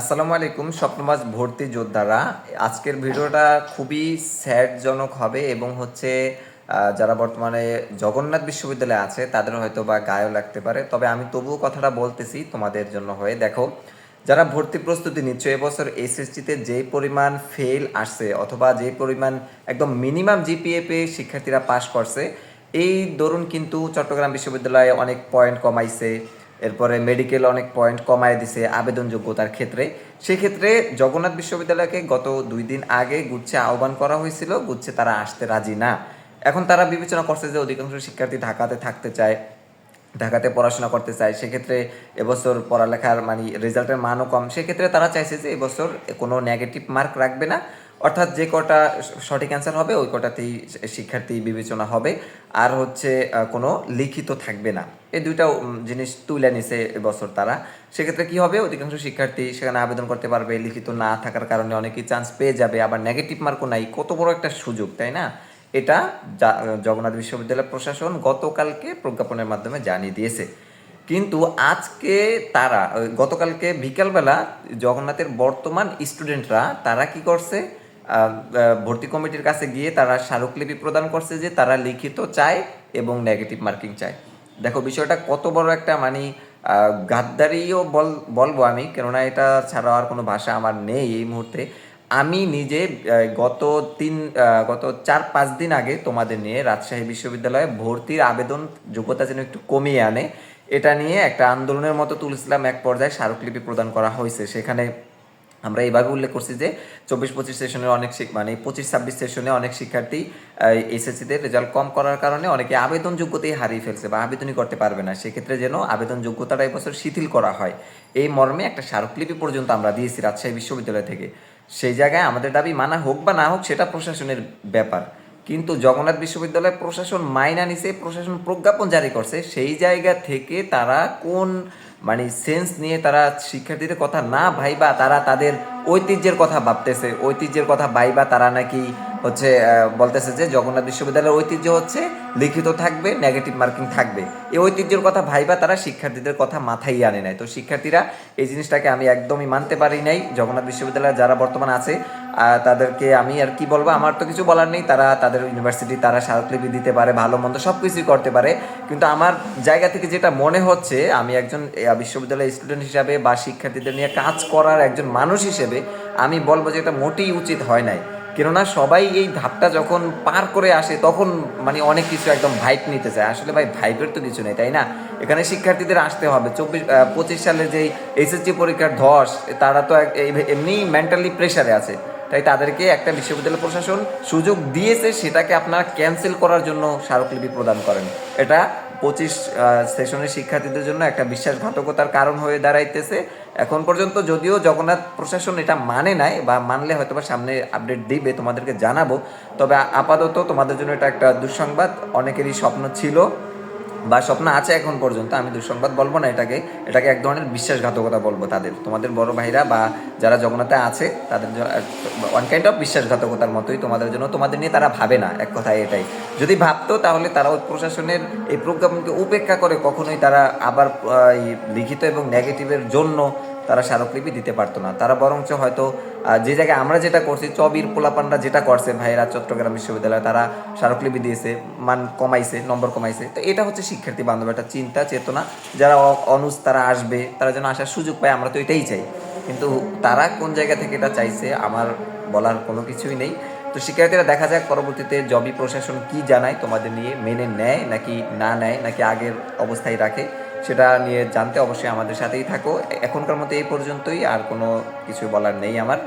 আসসালামু আলাইকুম, স্বপ্নবাজ ভর্তি যোদ্ধারা। আজকের ভিডিওটা খুবই স্যাডজনক হবে এবং হচ্ছে যারা বর্তমানে জগন্নাথ বিশ্ববিদ্যালয়ে আছে, তাদের হয়তো বা গায়েও লাগতে পারে। তবে আমি তবুও কথাটা বলতেছি তোমাদের জন্য হয়ে। দেখো, যারা ভর্তি প্রস্তুতি নিচ্ছ, এবছর এসএসসিতে যেই পরিমাণ ফেল আসছে অথবা যেই পরিমাণ একদম মিনিমাম জিপিএ পেয়ে শিক্ষার্থীরা পাশ করছে, এই দরুন কিন্তু চট্টগ্রাম বিশ্ববিদ্যালয়ে অনেক পয়েন্ট কমাইছে। এরপরে মেডিকেল অনেক পয়েন্ট কমায় দিছে আবেদন যোগ্যতার ক্ষেত্রে। সেক্ষেত্রে জগন্নাথ বিশ্ববিদ্যালয়কে গত দুই দিন আগে গুচ্ছে আহ্বান করা হয়েছিল, গুচ্ছে তারা আসতে রাজি না। এখন তারা বিবেচনা করছে যে অধিকাংশ শিক্ষার্থী ঢাকাতে থাকতে চায়, ঢাকাতে পড়াশোনা করতে চায়। সেক্ষেত্রে এবছর পড়ালেখার মানে রেজাল্টের মানও কম। সেক্ষেত্রে তারা চাইছে যে এবছর কোনো নেগেটিভ মার্ক রাখবে না। অর্থাৎ যে কটা সঠিক অ্যান্সার হবে, ওই কটাতেই শিক্ষার্থী বিবেচনা হবে। আর হচ্ছে কোনো লিখিত থাকবে না। এই দুইটা জিনিস তুলে নিছে এবছর তারা। সেক্ষেত্রে কি হবে? অধিকাংশ শিক্ষার্থী সেখানে আবেদন করতে পারবে, লিখিত না থাকার কারণে অনেকেই চান্স পেয়ে যাবে। আবার নেগেটিভ মার্কও নাই। কত বড় একটা সুযোগ, তাই না? এটা জগন্নাথ বিশ্ববিদ্যালয় প্রশাসন গতকালকে প্রজ্ঞাপনের মাধ্যমে জানিয়ে দিয়েছে। কিন্তু আজকে তারা গতকালকে বিকালবেলা জগন্নাথের বর্তমান স্টুডেন্টরা তারা কি করছে? ভর্তি কমিটির কাছে গিয়ে তারা স্মারকলিপি প্রদান করছে যে তারা লিখিত চায় এবং নেগেটিভ মার্কিং চায়। দেখো, বিষয়টা কত বড় একটা মানে গাদ্দারিও বল, বলব আমি, কেননা এটা ছাড়া আর কোনো ভাষা আমার নেই এই মুহূর্তে। আমি নিজে গত তিন গত চার, পাঁচ দিন আগে তোমাদের নিয়ে রাজশাহী বিশ্ববিদ্যালয়ে ভর্তির আবেদন যোগ্যতা যেন একটু কমিয়ে আনে, এটা নিয়ে একটা আন্দোলনের মতো তুলছিলাম। এক পর্যায়ে স্মারকলিপি প্রদান করা হয়েছে। সেখানে আমরা এইভাবে উল্লেখ করছি যে চব্বিশ পঁচিশ সেশনের অনেক মানে পঁচিশ ছাব্বিশ সেশনে অনেক শিক্ষার্থী এসএসসিতে রেজাল্ট কম করার কারণে অনেকে আবেদন যোগ্যতাই হারিয়ে ফেলছে বা আবেদনই করতে পারবে না। সেক্ষেত্রে যেন আবেদন যোগ্যতাটা এবছর শিথিল করা হয়। এই মর্মে একটা স্মারকলিপি পর্যন্ত আমরা দিয়েছি রাজশাহী বিশ্ববিদ্যালয় থেকে। সেই জায়গায় আমাদের দাবি, মানা হোক বা না হোক, সেটা প্রশাসনের ব্যাপার। কিন্তু জগন্নাথ বিশ্ববিদ্যালয় প্রশাসন মাইনা নিছে, প্রশাসন প্রজ্ঞাপন জারি করছে। সেই জায়গা থেকে তারা কোন মানে সেন্স নিয়ে তারা শিক্ষার্থীদের কথা না ভাইবা তারা তাদের ঐতিহ্যের কথা ভাবতেছে। ঐতিহ্যের কথা ভাইবা তারা নাকি হচ্ছে বলতেছে যে জগন্নাথ বিশ্ববিদ্যালয়ের ঐতিহ্য হচ্ছে লিখিত থাকবে নেগেটিভ মার্কিং থাকবে। এই ঐতিহ্যের কথা ভাইবা তারা শিক্ষার্থীদের কথা মাথায় আনে নাই। তো শিক্ষার্থীরা এই জিনিসটাকে আমি একদমই মানতে পারি নাই। জগন্নাথ বিশ্ববিদ্যালয়ে যারা বর্তমান আছে তাদেরকে আমি আর কি বলব, আমার তো কিছু বলার নেই। তারা তাদের ইউনিভার্সিটি তারা স্মারকলিপি দিতে পারে, ভালো মন্দ সব কিছুই করতে পারে। কিন্তু আমার জায়গা থেকে যেটা মনে হচ্ছে, আমি একজন বিশ্ববিদ্যালয়ের স্টুডেন্ট হিসাবে বা শিক্ষার্থীদের নিয়ে কাজ করার একজন মানুষ হিসেবে আমি বলব যে এটা মোটেই উচিত হয় নাই। কেননা সবাই এই ধাপটা যখন পার করে আসে, তখন মানে অনেক কিছু একদম ভাইব নিতে চায়। আসলে ভাই ভাইবের তো কিছু নেই, তাই না? এখানে শিক্ষার্থীদের আসতে হবে। চব্বিশ পঁচিশ সালে যেই এইচএসসি পরীক্ষার ধস, তারা তো এমনি মেন্টালি প্রেশারে আছে। তাই তাদেরকে একটা বিশ্ববিদ্যালয় প্রশাসন সুযোগ দিয়েছে সেটাকে আপনারা ক্যান্সেল করার জন্য স্মারকলিপি প্রদান করেন। এটা পঁচিশ সেশনের শিক্ষার্থীদের জন্য একটা বিশ্বাসঘাতকতার কারণ হয়ে দাঁড়াইতেছে। এখন পর্যন্ত যদিও জগন্নাথ প্রশাসন এটা মানে নাই বা মানলে হয়তো বা সামনে আপডেট দিবে, তোমাদেরকে জানাব। তবে আপাতত তোমাদের জন্য এটা একটা দুঃসংবাদ। অনেকেরই স্বপ্ন ছিল বা স্বপ্ন আছে এখন পর্যন্ত, আমি দুঃসংবাদ বলব না এটাকে। এটাকে এক ধরনের বিশ্বাসঘাতকতা বলব তাদের। তোমাদের বড় ভাইরা বা যারা জগন্নাথে আছে, তাদের ওয়ান কাইন্ড অফ বিশ্বাসঘাতকতার মতোই তোমাদের জন্য, তোমাদের নিয়ে তারা ভাবে না, এক কথায় এটাই। যদি ভাবতো তাহলে তারা ওই প্রশাসনের এই প্রজ্ঞাপনকে উপেক্ষা করে কখনোই তারা আবার লিখিত এবং নেগেটিভের জন্য তারা স্মারকলিপি দিতে পারতো না। তারা বরঞ্চ হয়তো যে জায়গায় আমরা যেটা করছি, চবির পোলাপানরা যেটা করছে, ভাইয়েরা চট্টগ্রাম বিশ্ববিদ্যালয়ে, তারা স্মারকলিপি দিয়েছে, মান কমাইছে, নম্বর কমাইছে। তো এটা হচ্ছে শিক্ষার্থী বান্ধব একটা চিন্তা, চেতনা। যারা অনুজ তারা আসবে, তারা যেন আসার সুযোগ পায়, আমরা তো এটাই চাই। কিন্তু তারা কোন জায়গা থেকে এটা চাইছে, আমার বলার কোনো কিছুই নেই। তো শিক্ষার্থীরা দেখা যাক পরবর্তীতে জবি প্রশাসন কি জানায়, তোমাদের নিয়ে মেনে নেয় নাকি না নেয়, নাকি আগের অবস্থায় রাখে। সেটা নিয়ে জানতে অবশ্যই আমাদের সাথেই থাকো। এখনকার মতো এই পর্যন্তই, আর কোনো কিছু বলার নেই আমার।